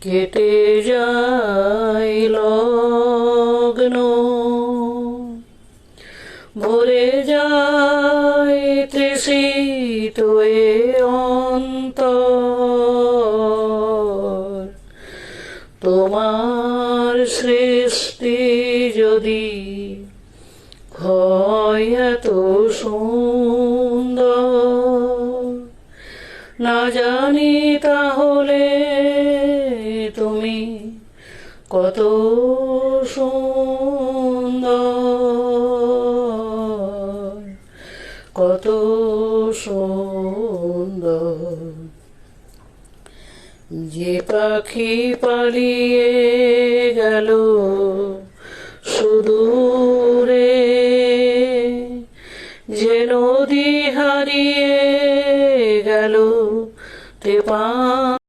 কেটে যাই লগ্ন। ভরে যায় তৃষিত এ অন্তর। তোমার সৃষ্টি যদি হয় এত সুন্দর, না জানি তাহলে কত সুন্দর কত সুন্দর। যে পাখি পালিয়ে গেল সুদূরে যে নদী হারিয়ে গেল তে